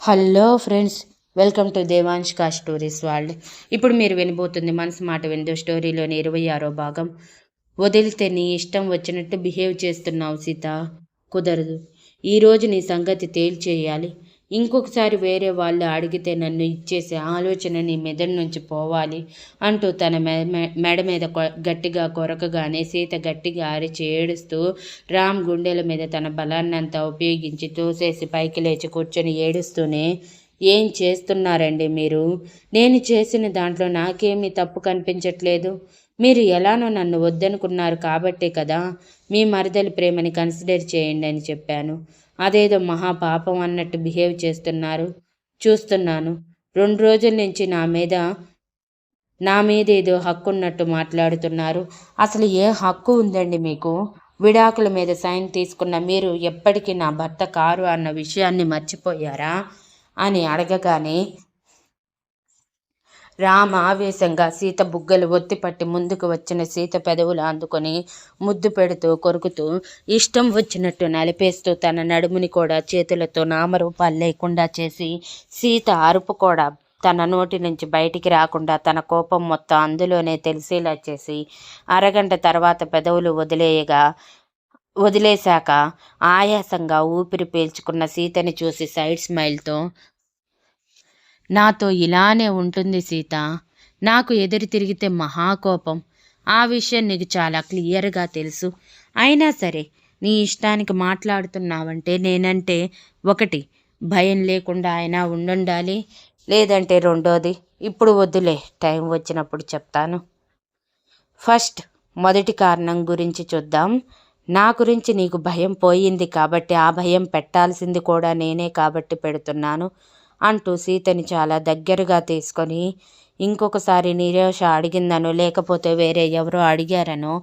Hello friends welcome to దేవాంష్కా stories world. ఇప్పుడు మీరు వినబోతుంది మనసు మాట విందు స్టోరీలోని ఇరవై ఆరో భాగం. వదిలితే నీ ఇష్టం వచ్చినట్టు బిహేవ్ చేస్తున్నావు సీత. కుదరదు. ఈరోజు నీ సంగతి తేల్చేయాలి. ఇంకొకసారి వేరే వాళ్ళు అడిగితే నన్ను ఇచ్చేసే ఆలోచన నీ మెదడు నుంచి పోవాలి అంటూ తన మెడ మీద గట్టిగా కొరకగానే సీత గట్టిగా అరిచి ఏడుస్తూ రామ్ గుండెల మీద తన బలాన్నంతా ఉపయోగించి తోసేసి పైకి లేచి కూర్చొని ఏడుస్తూనే ఏం చేస్తున్నారండి మీరు? నేను చేసిన దాంట్లో నాకేమీ తప్పు కనిపించట్లేదు. మీరు ఎలానో నన్ను వద్దనుకున్నారు కాబట్టే కదా మీ మరదలి ప్రేమని కన్సిడర్ చేయండి అని చెప్పాను. అదేదో మహాపాపం అన్నట్టు బిహేవ్ చేస్తున్నారు. చూస్తున్నాను. రెండు రోజుల నుంచి నా మీద నా మీద ఏదో హక్కు ఉన్నట్టు మాట్లాడుతున్నారు. అసలు ఏ హక్కు ఉందండి మీకు? విడాకుల మీద సైన్ తీసుకున్న మీరు ఎప్పటికీ నా భర్త కారు అన్న విషయాన్ని మర్చిపోయారా? అని అడగగానే రామ ఆవేశంగా సీత బుగ్గలు ఒత్తిపట్టి ముందుకు వచ్చిన సీత పెదవులు అందుకొని ముద్దు పెడుతూ కొరుకుతూ ఇష్టం వచ్చినట్టు నలిపేస్తూ తన నడుముని కూడా చేతులతో నామరూపాలు లేకుండా చేసి సీత అరుపు కూడా తన నోటి నుంచి బయటికి రాకుండా తన కోపం మొత్తం అందులోనే తెలిసేలా చేసి అరగంట తర్వాత పెదవులు వదిలేయగా వదిలేశాక ఆయాసంగా ఊపిరి పీల్చుకున్న సీతని చూసి సైడ్ స్మైల్తో నాతో ఇలానే ఉంటుంది సీత. నాకు ఎదురు తిరిగితే మహాకోపం. ఆ విషయం నీకు చాలా క్లియర్గా తెలుసు. అయినా సరే నీ ఇష్టానికి మాట్లాడుతున్నావంటే నేనంటే ఒకటి భయం లేకుండా అయినా ఉండుండాలి. లేదంటే రెండోది ఇప్పుడు వద్దులే టైం వచ్చినప్పుడు చెప్తాను. ఫస్ట్ మొదటి కారణం గురించి చూద్దాం. నా గురించి నీకు భయం పోయింది కాబట్టి ఆ భయం పెట్టాల్సింది కూడా నేనే కాబట్టి పెడుతున్నాను. అంటూ సీతని చాలా దగ్గరగా తీసుకొని ఇంకొకసారి నిరోష అడిగిందనో లేకపోతే వేరే ఎవరో అడిగారనో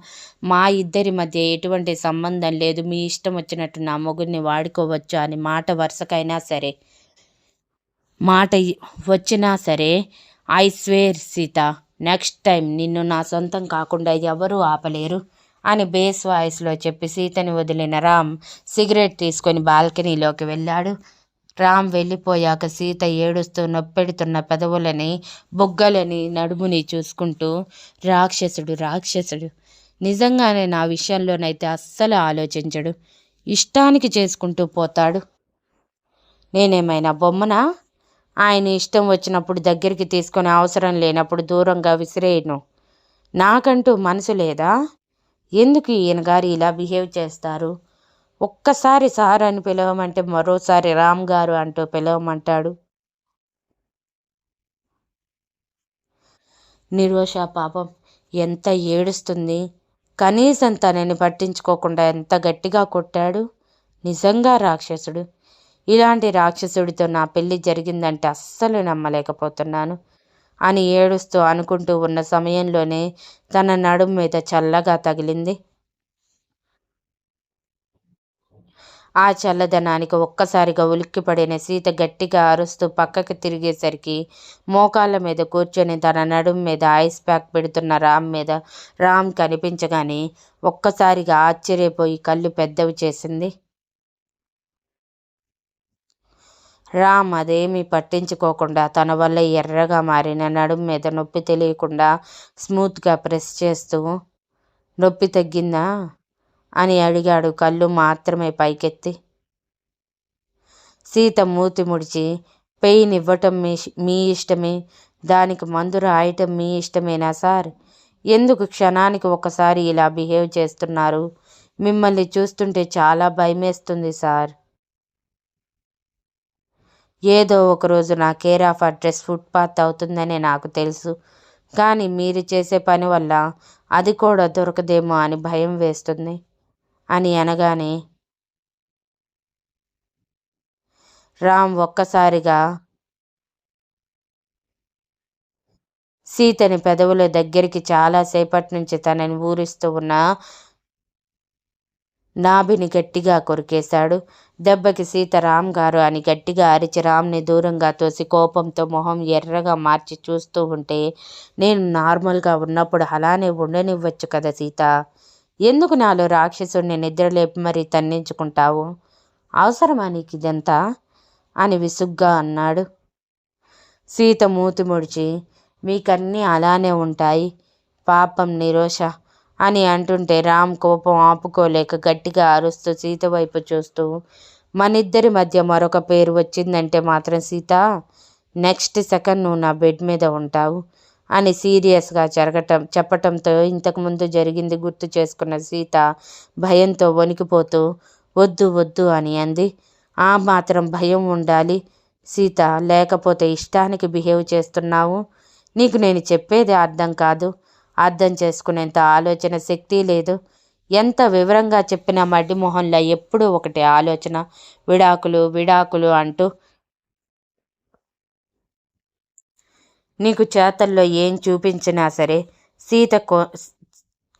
మా ఇద్దరి మధ్య ఎటువంటి సంబంధం లేదు. మీ ఇష్టం వచ్చినట్టు నా మొగుడిని వాడుకోవచ్చు అని మాట వరుసకైనా సరే. మాట వచ్చినా సరే I swear Sita next time నిన్ను నా సొంతం కాకుండా ఎవరూ ఆపలేరు అని బేస్ వాయిస్లో చెప్పి సీతని వదిలిన రామ్ సిగరెట్ తీసుకొని బాల్కనీలోకి వెళ్ళాడు. రామ్ వెళ్ళిపోయాక సీత ఏడుస్తూ నొప్పెడుతున్న పెదవులని బొగ్గలని నడుముని చూసుకుంటూ రాక్షసుడు రాక్షసుడు నిజంగానే నా విషయంలోనైతే అస్సలు ఆలోచించడు. ఇష్టానికి చేసుకుంటూ పోతాడు. నేనేమైనా బొమ్మనా? ఆయన ఇష్టం వచ్చినప్పుడు దగ్గరికి తీసుకునే అవసరం లేనప్పుడు దూరంగా విసిరేయను. నాకంటూ మనసు లేదా? ఎందుకు ఈయన గారు ఇలా బిహేవ్ చేస్తారు? ఒక్కసారి సార్ అని పిలవమంటే మరోసారి రామ్ గారు అంటూ పిలవమంటాడు. నిరోష పాపం ఎంత ఏడుస్తుంది. కనీసం తనని పట్టించుకోకుండా ఎంత గట్టిగా కొట్టాడు. నిజంగా రాక్షసుడు. ఇలాంటి రాక్షసుడితో నా పెళ్ళి జరిగిందంటే అస్సలు నమ్మలేకపోతున్నాను అని ఏడుస్తూ అనుకుంటూ ఉన్న సమయంలోనే తన నడుము మీద చల్లగా తగిలింది. ఆ చల్లదనానికి ఒక్కసారిగా ఉలిక్కిపడిన సీత గట్టిగా అరుస్తూ పక్కకి తిరిగేసరికి మోకాళ్ళ మీద కూర్చొని తన నడుం మీద ఐస్ ప్యాక్ పెడుతున్న రామ్ మీద రామ్ కనిపించగానే ఒక్కసారిగా ఆశ్చర్యపోయి కళ్ళు పెద్దవి చేసింది. రామ్ అదేమీ పట్టించుకోకుండా తన వల్ల ఎర్రగా మారిన నడుం మీద నొప్పి తెలియకుండా స్మూత్గా ప్రెస్ చేస్తూ నొప్పి తగ్గిందా? అని అడిగాడు. కళ్ళు మాత్రమే పైకెత్తి. సీత మూతి ముడిచి పెయిన్ ఇవ్వటం మీ మీ ఇష్టమే. దానికి మందు రాయటం మీ ఇష్టమేనా సార్? ఎందుకు క్షణానికి ఒకసారి ఇలా బిహేవ్ చేస్తున్నారు? మిమ్మల్ని చూస్తుంటే చాలా భయమేస్తుంది సార్. ఏదో ఒకరోజు నా కేర్ ఆఫ్ అడ్రస్ ఫుట్పాత్ అవుతుందని నాకు తెలుసు. కానీ మీరు చేసే పని వల్ల అది కూడా దొరకదేమో అని భయం వేస్తుంది. అని అనగానే రామ్ ఒక్కసారిగా సీతని పెదవుల దగ్గరికి చాలాసేపటి నుంచి తనని ఊరిస్తూ ఉన్న నాభిని గట్టిగా కొరికేశాడు. దెబ్బకి సీత రామ్ గారు అని గట్టిగా అరిచి రామ్ని దూరంగా తోసి కోపంతో మొహం ఎర్రగా మార్చి చూస్తూ ఉంటే నేను నార్మల్గా ఉన్నప్పుడు అలానే ఉండనివ్వచ్చు కదా సీత? ఎందుకు నాలో రాక్షసుడిని నిద్రలేపి మరీ తన్నించుకుంటావు? అవసరమా నీకు ఇదంతా అని విసుగ్గా అన్నాడు. సీత మూతి ముడిచి మీకన్నీ అలానే ఉంటాయి. పాపం నిరోష అని అంటుంటే రామ్ కోపం ఆపుకోలేక గట్టిగా అరుస్తూ సీత వైపు చూస్తూ మనిద్దరి మధ్య మరొక పేరు వచ్చిందంటే మాత్రం సీత నెక్స్ట్ సెకండ్ నువ్వు నా బెడ్ మీద ఉంటావు. అని సీరియస్గా జరగటం చెప్పటంతో ఇంతకుముందు జరిగింది గుర్తు చేసుకున్న సీత భయంతో వణికిపోతూ వద్దు వద్దు అని అంది. ఆ మాత్రం భయం ఉండాలి. సీత లేకపోతే ఇష్టానికి బిహేవ్ చేస్తున్నావు. నీకు నేను చెప్పేది అర్థం కాదు. అర్థం చేసుకునేంత ఆలోచన శక్తి లేదు. ఎంత వివరంగా చెప్పినా మడ్డి మొహంలో ఎప్పుడూ ఒకటి ఆలోచన. విడాకులు విడాకులు అంటూ నీకు చేతల్లో ఏం చూపించినా సరే సీత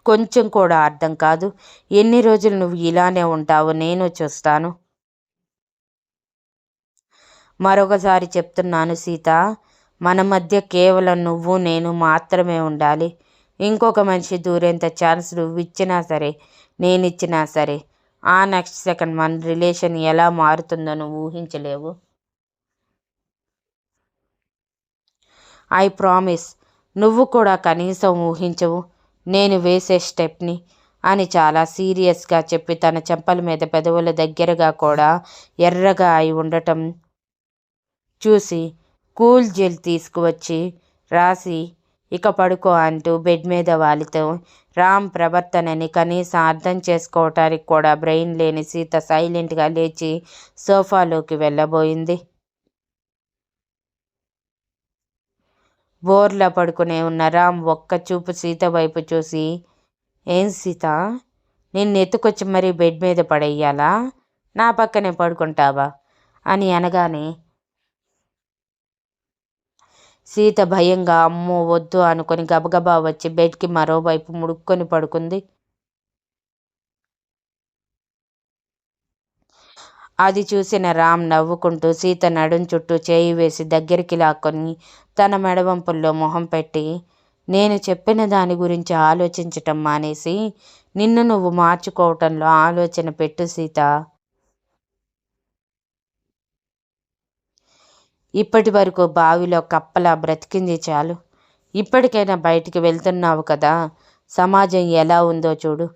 కొంచెం కూడా అర్థం కాదు. ఎన్ని రోజులు నువ్వు ఇలానే ఉంటావు నేను చూస్తాను. మరొకసారి చెప్తున్నాను సీత మన మధ్య కేవలం నువ్వు నేను మాత్రమే ఉండాలి. ఇంకొక మనిషి దూరేంత ఛాన్స్ నువ్వు ఇచ్చినా సరే నేను ఇచ్చినా సరే ఆ నెక్స్ట్ సెకండ్ మన రిలేషన్ ఎలా మారుతుందో నువ్వు ఊహించలేవు. ఐ ప్రామిస్ నువ్వు కూడా కనీసం ఊహించవు. నేను వేసే స్టెప్ని అని చాలా సీరియస్గా చెప్పి తన చెంపల మీద పెదవుల దగ్గరగా కూడా ఎర్రగా అయి ఉండటం చూసి కూల్ జెల్ తీసుకువచ్చి రాసి ఇక పడుకో అంటూ బెడ్ మీద వాలితో రామ్ ప్రవర్తనని కనీసం అర్థం చేసుకోవటానికి కూడా బ్రెయిన్ లేని సీత సైలెంట్గా లేచి సోఫాలోకి వెళ్ళబోయింది. బోర్లా పడుకునే ఉన్న రామ్ ఒక్క చూపు సీత వైపు చూసి ఏం సీత? నిన్ను ఎత్తుకొచ్చి మరీ బెడ్ మీద పడేయాలా నా పక్కనే పడుకుంటావా? అని అనగానే సీత భయంగా అమ్మో వద్దు అనుకొని గబగబా వచ్చి బెడ్కి మరోవైపు ముడుక్కొని పడుకుంది. అది చూసిన రామ్ నవ్వుకుంటూ సీత నడుం చుట్టూ చేయి వేసి దగ్గరికి లాక్కొని తన మెడవంపుల్లో మొహం పెట్టి నేను చెప్పిన దాని గురించి ఆలోచించటం మానేసి నిన్ను నువ్వు మార్చుకోవటంలో ఆలోచన పెట్టు సీత. ఇప్పటి వరకు బావిలో కప్పలా బ్రతికింది చాలు. ఇప్పటికైనా బయటికి వెళ్తున్నావు కదా. సమాజం ఎలా ఉందో చూడు.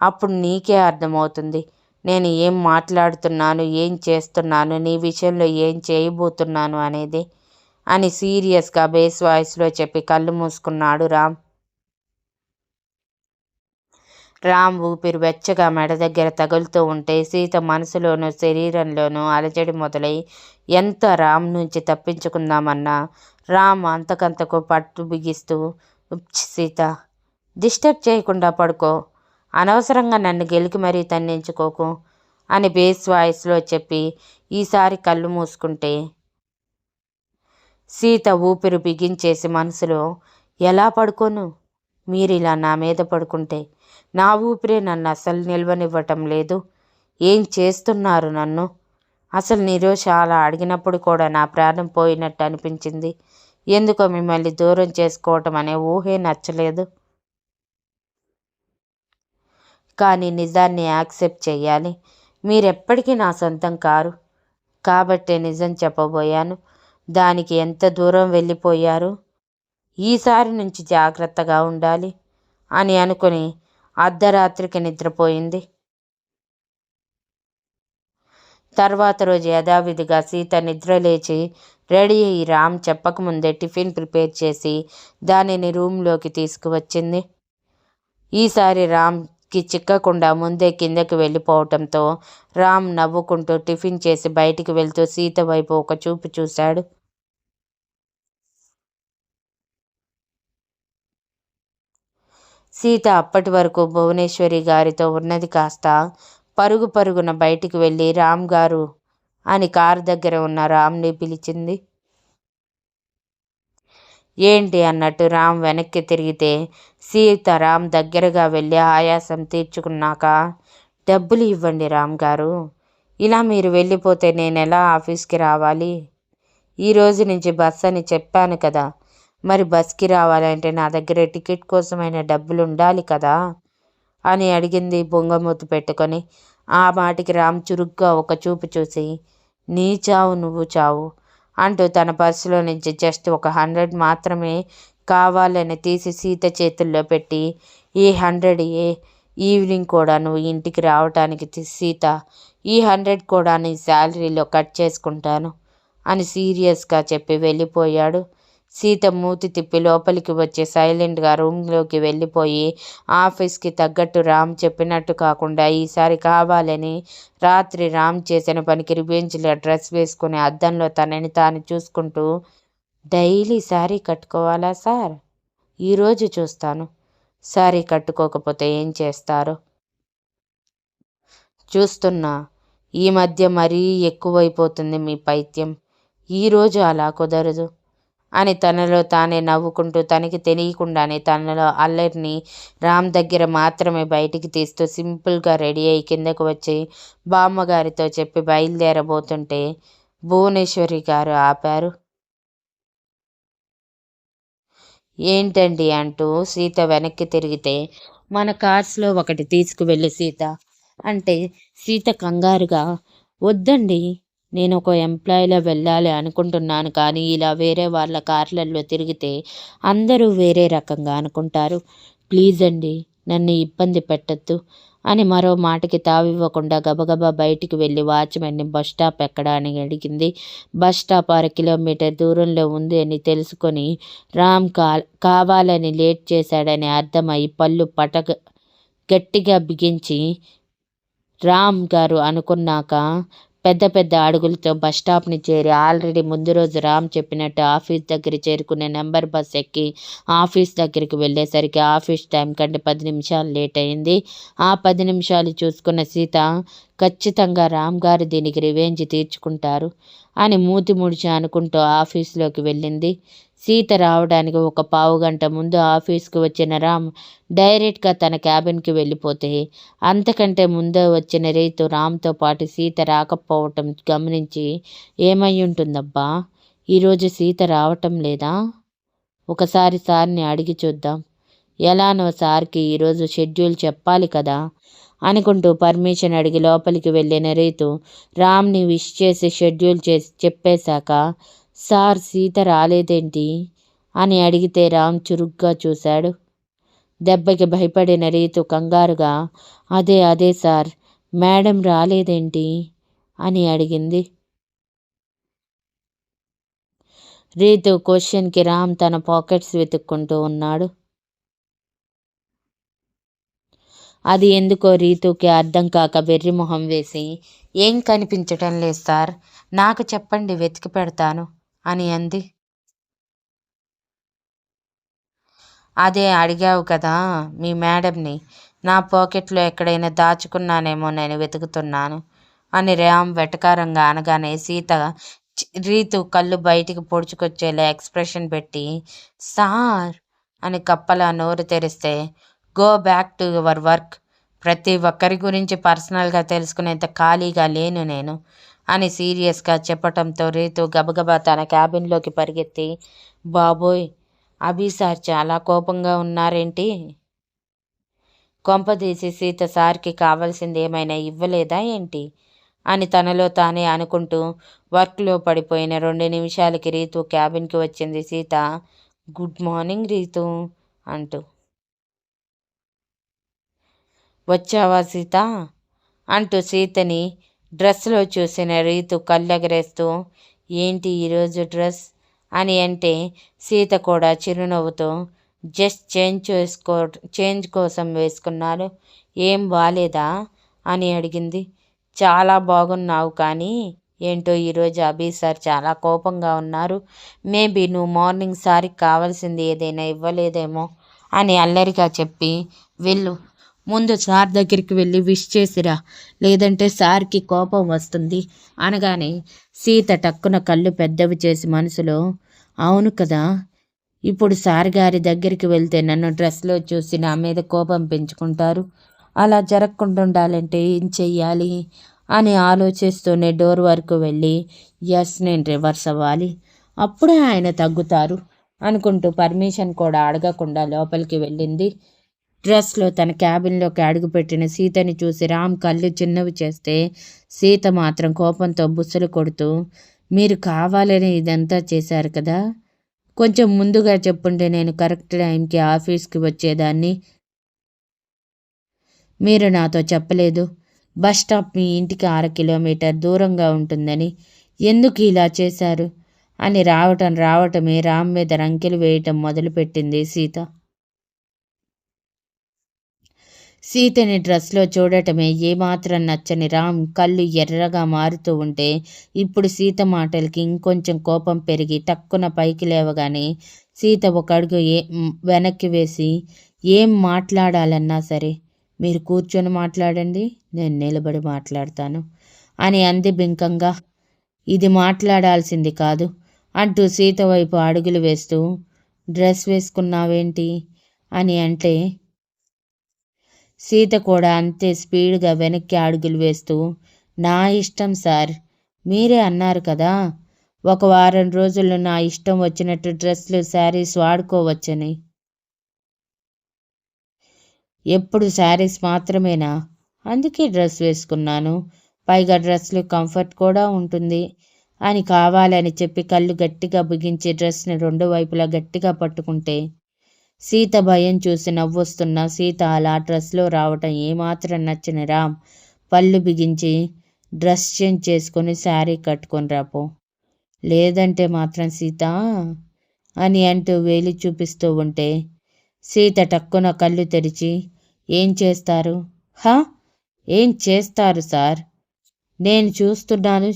అప్పుడు నీకే అర్థమవుతుంది. నేను ఏం మాట్లాడుతున్నాను ఏం చేస్తున్నాను నీ విషయంలో ఏం చేయబోతున్నాను అనేది అని సీరియస్గా బేస్ వాయిస్లో చెప్పి కళ్ళు మూసుకున్నాడు రామ్. రామ్ ఊపిరి వెచ్చగా మెడ దగ్గర తగులుతూ ఉంటే సీత మనసులోనూ శరీరంలోనూ అలజడి మొదలై ఎంత రామ్ నుంచి తప్పించుకుందామన్నా? రామ్ అంతకంతకు పట్టు బిగిస్తూ సీత డిస్టర్బ్ చేయకుండా పడుకో. అనవసరంగా నన్ను గెలికి మరీ తన్నించుకోకు అని బేస్ వాయిస్లో చెప్పి ఈసారి కళ్ళు మూసుకుంటే. సీత ఊపిరి బిగించేసి మనసులో ఎలా పడుకోను? మీరు ఇలా నా మీద పడుకుంటే. నా ఊపిరే నన్ను అసలు నిల్వనివ్వటం లేదు. ఏం చేస్తున్నారు నన్ను? అసలు నిరోష అలా అడిగినప్పుడు కూడా నా ప్రాణం పోయినట్టు అనిపించింది. ఎందుకో మిమ్మల్ని దూరం చేసుకోవటం అనే ఊహే నచ్చలేదు. కానీ నిజాన్ని యాక్సెప్ట్ చేయాలి మీరెప్పటికీ నా సొంతం కారు. కాబట్టే నిజం చెప్పబోయాను. దానికి ఎంత దూరం వెళ్ళిపోయారు? ఈసారి నుంచి జాగ్రత్తగా ఉండాలి అని అనుకుని అర్ధరాత్రికి నిద్రపోయింది. తర్వాత రోజు యథావిధిగా సీత నిద్ర లేచి రెడీ అయ్యి రామ్ చెప్పకముందే టిఫిన్ ప్రిపేర్ చేసి దానిని రూమ్లోకి తీసుకువచ్చింది. ఈసారి రామ్ కి చిక్కకుండా ముందే కిందకి వెళ్ళిపోవటంతో రామ్ నవ్వుకుంటూ టిఫిన్ చేసి బయటికి వెళ్తూ సీత వైపు ఒక చూపు చూశాడు. సీత అప్పటి వరకు భువనేశ్వరి గారితో ఉన్నది కాస్త పరుగు పరుగున బయటికి వెళ్ళి రామ్ గారు అని కారు దగ్గర ఉన్న రామ్ని పిలిచింది. ఏంటి అన్నట్టు రామ్ వెనక్కి తిరిగితే సీత రామ్ దగ్గరగా వెళ్ళి ఆయాసం తీర్చుకున్నాక డబ్బులు ఇవ్వండి రామ్ గారు. ఇలా మీరు వెళ్ళిపోతే నేను ఎలా ఆఫీస్కి రావాలి? ఈ రోజు నుంచి బస్ అని చెప్పాను కదా. మరి బస్కి రావాలంటే నా దగ్గర టికెట్ కోసమైన డబ్బులు ఉండాలి కదా? అని అడిగింది బొంగమూతి పెట్టుకొని. ఆ మాటికి రామ్ చురుగ్గా ఒక చూపు చూసి నీ చావు నువ్వు చావు. అంటూ తన పర్సులో నుంచి జస్ట్ ఒక హండ్రెడ్ మాత్రమే కావాలని తీసి సీత చేతుల్లో పెట్టి ఈ హండ్రెడ్ ఏ? ఈవినింగ్ కూడా నువ్వు ఇంటికి రావటానికి సీత ఈ హండ్రెడ్ కూడా నీ శాలరీలో కట్ చేసుకుంటాను అని సీరియస్గా చెప్పి వెళ్ళిపోయాడు. సీత మూతి తిప్పి లోపలికి వచ్చి సైలెంట్గా రూమ్లోకి వెళ్ళిపోయి ఆఫీస్కి తగ్గట్టు రామ్ చెప్పినట్టు కాకుండా ఈసారి కావాలని రాత్రి రామ్ చేసిన పనికి రివెంజ్లో డ్రెస్ వేసుకుని అద్దంలో తనని తాను చూసుకుంటూ డైలీ శారీ కట్టుకోవాలా సార్? ఈరోజు చూస్తాను. శారీ కట్టుకోకపోతే ఏం చేస్తారు? చూస్తున్నా. ఈ మధ్య మరీ ఎక్కువైపోతుంది మీ పైత్యం. ఈరోజు అలా కుదరదు. అని తనలో తానే నవ్వుకుంటూ తనకి తెలియకుండానే తనలో అల్లరిని రామ్ దగ్గర మాత్రమే బయటికి తీస్తూ సింపుల్గా రెడీ అయ్యి కిందకు వచ్చి బామ్మగారితో చెప్పి బయలుదేరబోతుంటే భువనేశ్వరి గారు ఆపారు. ఏంటండి అంటూ సీత వెనక్కి తిరిగితే మన కార్స్లో ఒకటి తీసుకువెళ్ళి సీత అంటే సీత కంగారుగా వద్దండి నేను ఒక ఎంప్లాయీలో వెళ్ళాలి అనుకుంటున్నాను కానీ ఇలా వేరే వాళ్ళ కార్లలో తిరిగితే అందరూ వేరే రకంగా అనుకుంటారు. ప్లీజ్ అండి నన్ను ఇబ్బంది పెట్టద్దు అని మరో మాటకి తావివ్వకుండా గబగబా బయటికి వెళ్ళి వాచ్మెన్ని బస్ స్టాప్ ఎక్కడ అని అడిగింది. బస్ స్టాప్ అర కిలోమీటర్ దూరంలో ఉంది అని తెలుసుకొని రామ్ కా కావాలని లేట్ చేశాడని అర్థమై పళ్ళు పటగ గట్టిగా బిగించి రామ్ గారు అనుకున్నాక పెద్ద పెద్ద అడుగులతో బస్ స్టాప్ని చేరి ఆల్రెడీ ముందు రోజు రామ్ చెప్పినట్టు ఆఫీస్ దగ్గర చేరుకునే నెంబర్ బస్ ఎక్కి ఆఫీస్ దగ్గరికి వెళ్ళేసరికి ఆఫీస్ టైం కంటే పది నిమిషాలు లేట్ అయింది. ఆ పది నిమిషాలు చూసుకున్న సీత ఖచ్చితంగా రామ్ గారు దీనికి రివెంజ్ తీర్చుకుంటారు. అని మూతి ముడిచి అనుకుంటూ ఆఫీస్లోకి వెళ్ళింది. సీత రావడానికి ఒక పావు గంట ముందు ఆఫీస్కి వచ్చిన రామ్ డైరెక్ట్గా తన క్యాబిన్కి వెళ్ళిపోతే అంతకంటే ముందే వచ్చిన రీతు రామ్తో పాటు సీత రాకపోవటం గమనించి ఏమై ఉంటుందబ్బా? ఈరోజు సీత రావటం లేదా? ఒకసారి సార్ని అడిగి చూద్దాం. ఎలానో సార్కి ఈరోజు షెడ్యూల్ చెప్పాలి కదా. అనుకుంటూ పర్మిషన్ అడిగి లోపలికి వెళ్ళిన రీతు రామ్ని విష్ చేసి షెడ్యూల్ చేసి చెప్పేశాక సార్ సీత రాలేదేంటి? అని అడిగితే రామ్ చురుగ్గా చూశాడు. దెబ్బకి భయపడిన రీతు కంగారుగా అదే అదే సార్ మేడం రాలేదేంటి? అని అడిగింది. రీతు క్వశ్చన్కి రామ్ తన పాకెట్స్ వెతుక్కుంటూ ఉన్నాడు. అది ఎందుకో రీతుకి అర్థం కాక వెర్రి మొహం వేసి ఏం కనిపించటం లేదు సార్. నాకు చెప్పండి వెతికి పెడతాను అని అంది. అదే అడిగావు కదా మీ మేడంని. నా పాకెట్లో ఎక్కడైనా దాచుకున్నానేమో నేను వెతుకుతున్నాను అని రామ్ వెటకారంగా అనగానే సీత రీతు కళ్ళు బయటికి పొడుచుకొచ్చేలా ఎక్స్ప్రెషన్ పెట్టి సార్ అని కప్పలా నోరు తెరిస్తే go back to your work. ప్రతి ఒక్కరి గురించి పర్సనల్గా తెలుసుకునేంత ఖాళీగా లేను నేను అని సీరియస్గా చెప్పటంతో రీతు గబగబా తన క్యాబిన్లోకి పరిగెత్తి బాబోయ్ అభి సార్ చాలా కోపంగా ఉన్నారేంటి? కొంపదీసి సీత సార్కి కావాల్సింది ఏమైనా ఇవ్వలేదా ఏంటి? అని తనలో తానే అనుకుంటూ వర్క్లో పడిపోయిన రెండు నిమిషాలకి రీతు క్యాబిన్కి వచ్చింది. సీత గుడ్ మార్నింగ్ రీతు అంటూ వచ్చావా సీత? అంటూ సీతని డ్రెస్లో చూసిన రీతు కళ్ళెగరేస్తూ ఏంటి ఈరోజు డ్రెస్? అని అంటే సీత కూడా చిరునవ్వుతో జస్ట్ చేంజ్ చేసుకో చేంజ్ కోసం వేసుకున్నారు ఏం బాలేదా? అని అడిగింది. చాలా బాగున్నావు కానీ ఏంటో ఈరోజు అభి సార్ చాలా కోపంగా ఉన్నారు. మేబీ నువ్వు మార్నింగ్ సార్కి కావాల్సింది ఏదైనా ఇవ్వలేదేమో అని అల్లరిగా చెప్పి వెళ్ళు ముందు సార్ దగ్గరికి వెళ్ళి విష్ చేసిరా. లేదంటే సార్కి కోపం వస్తుంది. అనగానే సీత టక్కున కళ్ళు పెద్దవి చేసి మనసులో అవును కదా ఇప్పుడు సార్ గారి దగ్గరికి వెళ్తే నన్ను డ్రెస్లో చూసి నా మీద కోపం పెంచుకుంటారు. అలా జరగకుండా ఉండాలంటే ఏం చెయ్యాలి? అని ఆలోచిస్తూనే డోర్ వరకు వెళ్ళి ఎస్ నేను రివర్స్ అవ్వాలి. అప్పుడే ఆయన తగ్గుతారు అనుకుంటూ పర్మిషన్ కూడా అడగకుండా లోపలికి వెళ్ళింది. డ్రెస్లో తన క్యాబిన్లోకి అడుగుపెట్టిన సీతని చూసి రామ్ కళ్ళు చిన్నవి చేస్తే సీత మాత్రం కోపంతో బుసలు కొడుతూ మీరు కావాలని ఇదంతా చేశారు కదా? కొంచెం ముందుగా చెప్పుంటే నేను కరెక్ట్ టైంకి ఆఫీస్కి వచ్చేదాన్ని. మీరు నాతో చెప్పలేదు. బస్ స్టాప్ మీ ఇంటికి అర కిలోమీటర్ దూరంగా ఉంటుందని ఎందుకు ఇలా చేశారు? అని రావటం రావటమే రామ్ మీద రంకెలు వేయటం మొదలుపెట్టింది సీత. సీతని డ్రెస్లో చూడటమే ఏమాత్రం నచ్చని రామ్ కళ్ళు ఎర్రగా మారుతూ ఉంటే ఇప్పుడు సీత మాటలకి ఇంకొంచెం కోపం పెరిగి తక్కున పైకి లేవగానే సీత ఒక అడుగు ఏ వెనక్కి వేసి ఏం మాట్లాడాలన్నా సరే మీరు కూర్చొని మాట్లాడండి నేను నిలబడి మాట్లాడతాను అని అంది బింకంగా. ఇది మాట్లాడాల్సింది కాదు అంటూ సీత వైపు అడుగులు వేస్తూ డ్రెస్ వేసుకున్నావేంటి? అని అంటే సీత కూడా అంతే స్పీడ్గా వెనక్కి అడుగులు వేస్తూ నా ఇష్టం సార్. మీరే అన్నారు కదా. ఒక వారం రోజుల్లో నా ఇష్టం వచ్చినట్టు డ్రెస్లు శారీస్ వాడుకోవచ్చని. ఎప్పుడు శారీస్ మాత్రమేనా? అందుకే డ్రెస్ వేసుకున్నాను. పైగా డ్రెస్లు కంఫర్ట్ కూడా ఉంటుంది. అని కావాలని చెప్పి కళ్ళు గట్టిగా బిగించి డ్రెస్ని రెండు వైపులా గట్టిగా పట్టుకుంటే సీత భయం చూసి నవ్వొస్తున్న సీత అలా డ్రెస్లో రావటం ఏమాత్రం నచ్చని రామ్ పళ్ళు బిగించి డ్రెస్ చేంజ్ చేసుకొని శారీ కట్టుకొని రాపో లేదంటే మాత్రం సీత అని అంటూ వేలి చూపిస్తూ ఉంటే సీత టక్కున కళ్ళు తెరిచి ఏం చేస్తారు? హా? ఏం చేస్తారు సార్? నేను చూస్తున్నాను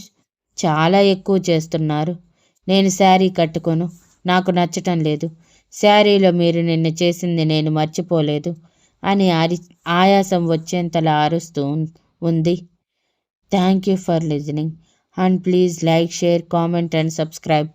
చాలా ఎక్కువ చేస్తున్నారు. నేను శారీ కట్టుకోను నాకు నచ్చటం లేదు. శారీలో మీరు నిన్న చేసింది నేను మర్చిపోలేదు అని ఆరి ఆయాసం వచ్చేంతలా అరుస్తూ ఉంది. Thank you for listening and please like share comment and subscribe.